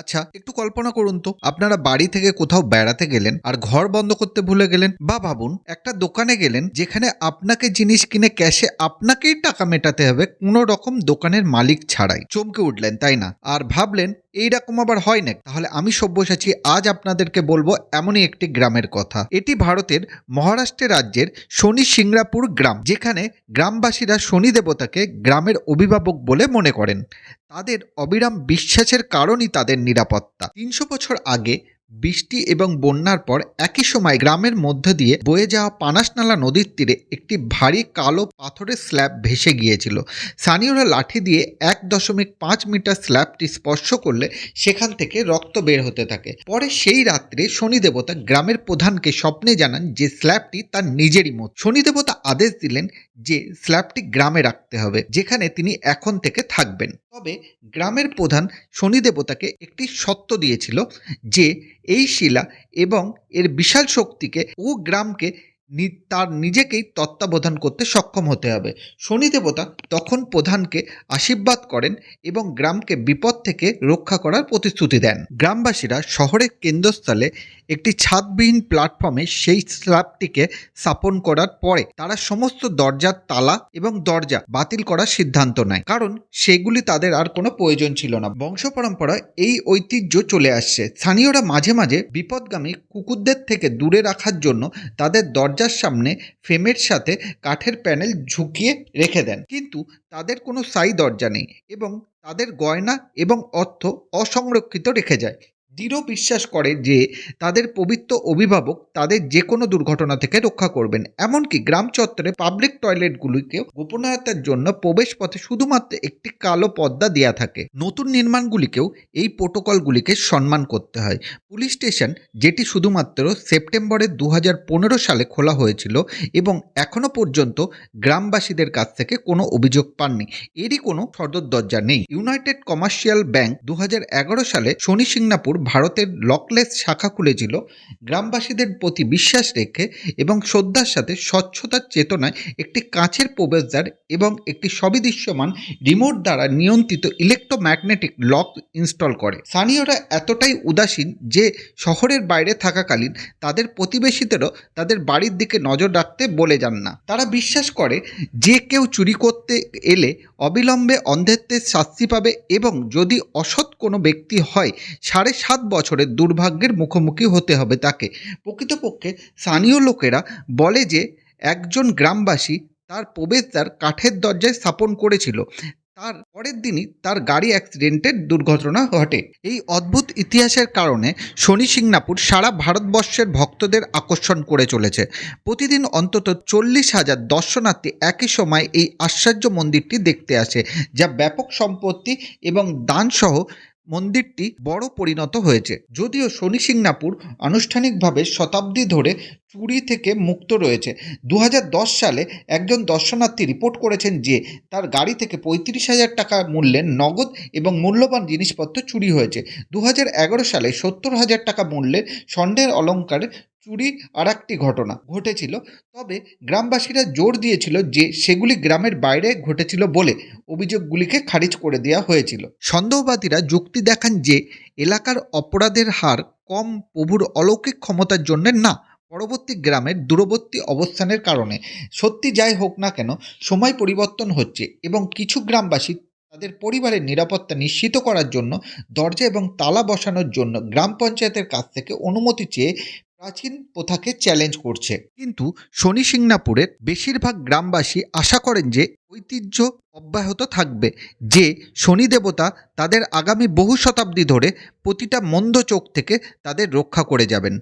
আচ্ছা একটু কল্পনা করুন তো। আপনারা বাড়ি থেকে কোথাও বেড়াতে গেলেন আর ঘর বন্ধ করতে ভুলে গেলেন, বা ভাবুন, একটা দোকানে গেলেন যেখানে আপনাকে জিনিস কিনে ক্যাশে আপনাকেই টাকা মেটাতে হবে কোনো রকম দোকানের মালিক ছাড়াই। চমকে উঠলেন, তাই না? আর ভাবলেন এইরকম আবার হয় না। তাহলে আমি সব্যসাচী, আজ আপনাদেরকে বলব এমনই একটি গ্রামের কথা। এটি ভারতের মহারাষ্ট্র রাজ্যের শনি সিংরাপুর গ্রাম, যেখানে গ্রামবাসীরা শনি দেবতাকে গ্রামের অভিভাবক বলে মনে করেন। তাদের অবিরাম বিশ্বাসের কারণই তাদের নিরাপত্তা। তিনশো বছর আগে বৃষ্টি এবং বন্যার পর একই সময় গ্রামের মধ্য দিয়ে বয়ে যাওয়া পানাসনালা নদীর তীরে একটি ভারী কালো পাথরের স্ল্যাব ভেসে গিয়েছিল। স্থানীয়রা লাঠি দিয়ে এক দশমিক পাঁচ মিটার স্ল্যাবটি স্পর্শ করলে সেখান থেকে রক্ত বের হতে থাকে। পরে সেই রাত্রে শনি দেবতা গ্রামের প্রধানকে স্বপ্নে জানান যে স্ল্যাবটি তার নিজেরই মত শনি দেবতা আদেশ দিলেন যে স্ল্যাবটি গ্রামে রাখতে হবে, যেখানে তিনি এখন থেকে থাকবেন। তবে গ্রামের প্রধান শনি দেবতাকে একটি সত্য দিয়েছিল যে এই শিলা এবং এর বিশাল শক্তিকে ও গ্রামকে তার নিজেকেই তত্ত্বাবধান করতে সক্ষম হতে হবে। শনি দেবতা তখন প্রধানকে আশীর্বাদ করেন এবং গ্রামকে বিপদ থেকে রক্ষা করার প্রতিশ্রুতি দেন। গ্রামবাসীরা শহরের কেন্দ্রস্থলে একটি ছাদবিহীন প্ল্যাটফর্মে সেই স্ল্যাবটিকে স্থাপন করার পরে তারা সমস্ত দরজার তালা এবং দরজা বাতিল করার সিদ্ধান্ত নেয়। কারণ সেগুলি তাদের আর কোনো প্রয়োজন ছিল না। বংশ পরম্পরায় এই ঐতিহ্য চলে আসছে। স্থানীয়রা মাঝে মাঝে বিপদগামী কুকুরদের থেকে দূরে রাখার জন্য তাদের দরজার সামনে ফ্রেমের সাথে কাঠের প্যানেল ঝুঁকিয়ে রেখে দেন। কিন্তু তাদের কোনো সাই দরজা নেই এবং তাদের গয়না এবং অর্থ অসংরক্ষিত রেখে যায়। দৃঢ় বিশ্বাস করে যে তাদের পবিত্র অভিভাবক তাদের যে কোনো দুর্ঘটনা থেকে রক্ষা করবেন। এমনকি গ্রাম চত্বরে পাবলিক টয়লেটগুলিকেও গোপনীয়তার জন্য প্রবেশ পথে শুধুমাত্র একটি কালো পর্দা দেয়া থাকে। নতুন নির্মাণগুলিকেও এই প্রোটোকলগুলিকে সম্মান করতে হয়। পুলিশ স্টেশন, যেটি শুধুমাত্র সেপ্টেম্বরে দু হাজার পনেরো সালে খোলা হয়েছিল এবং এখনও পর্যন্ত গ্রামবাসীদের কাছ থেকে কোনো অভিযোগ পাননি। এরই কোনো সদর দরজা নেই। ইউনাইটেড কমার্শিয়াল ব্যাংক দু হাজার এগারো সালে শনি সিংনাপুর ভারতের লকলেস শাখা খুলেছিল, গ্রামবাসীদের প্রতি বিশ্বাস রেখে এবং শ্রদ্ধার সাথে স্বচ্ছতার চেতনায় একটি কাঁচের প্রবেশদ্বার এবং একটি সবিদৃশ্যমান রিমোট দ্বারা নিয়ন্ত্রিত ইলেকট্রোম্যাগনেটিক লক ইনস্টল করে। স্থানীয়রা এতটাই উদাসীন যে শহরের বাইরে থাকাকালীন তাদের প্রতিবেশীদেরও তাদের বাড়ির দিকে নজর রাখতে বলে যান না। তারা বিশ্বাস করে যে কেউ চুরি করতে এলে অবিলম্বে অন্ধত্বের শাস্তি পাবে এবং যদি অসৎ কোনো ব্যক্তি হয়, সাড়ে সাত বছরের দুর্ভাগ্যের মুখোমুখি হতে হবে তাকে। প্রকৃতপক্ষে স্থানীয় লোকেরা বলে যে, একজন গ্রামবাসী তার প্রবেশদ্বার কাঠের দরজায় স্থাপন করেছিল। তার পরের দিনই তার গাড়ি অ্যাক্সিডেন্টের দুর্ঘটনা ঘটে। এই অদ্ভুত ইতিহাসের কারণে শনি সিংনাপুর সারা ভারতবর্ষের ভক্তদের আকর্ষণ করে চলেছে। প্রতিদিন অন্তত চল্লিশ হাজার দর্শনার্থী একই সময় এই আশ্চর্য মন্দিরটি দেখতে আসে, যা ব্যাপক সম্পত্তি এবং দানসহ মন্দিরটি বড় পরিণত হয়েছে। যদিও শনি সিংনাপুর আনুষ্ঠানিকভাবে শতাব্দী ধরে চুরি থেকে মুক্ত রয়েছে। দু হাজার দশ সালে একজন দর্শনার্থী রিপোর্ট করেছেন যে, তার গাড়ি থেকে পঁয়ত্রিশ হাজার টাকা মূল্যের নগদ এবং মূল্যবান জিনিসপত্র চুরি হয়েছে। দু হাজার এগারো সালে সত্তর হাজার টাকা মূল্যের স্বর্ণের অলঙ্কারে চুরি আর একটি ঘটনা ঘটেছিল। তবে গ্রামবাসীরা জোর দিয়েছিল যে সেগুলি গ্রামের বাইরে ঘটেছিল বলে অভিযোগগুলিকে খারিজ করে দেওয়া হয়েছিল। সন্দেহবাদীরা যুক্তি দেখান যে এলাকার অপরাধের হার কম, প্রভুর অলৌকিক ক্ষমতার জন্য না, পরবর্তী গ্রামের দূরবর্তী অবস্থানের কারণে। সত্যি যাই হোক না কেন, সময় পরিবর্তন হচ্ছে এবং কিছু গ্রামবাসী তাদের পরিবারের নিরাপত্তা নিশ্চিত করার জন্য দরজা এবং তালা বসানোর জন্য গ্রাম পঞ্চায়েতের কাছ থেকে অনুমতি চেয়ে প্রাচীন প্রথাকে চ্যালেঞ্জ করছে। কিন্তু শনি সিংনাপুরের বেশিরভাগ গ্রামবাসী আশা করেন যে ঐতিহ্য অব্যাহত থাকবে, যে শনি দেবতা তাদের আগামী বহু শতাব্দী ধরে প্রতিটা মন্দ চোখ থেকে তাদের রক্ষা করে যাবেন।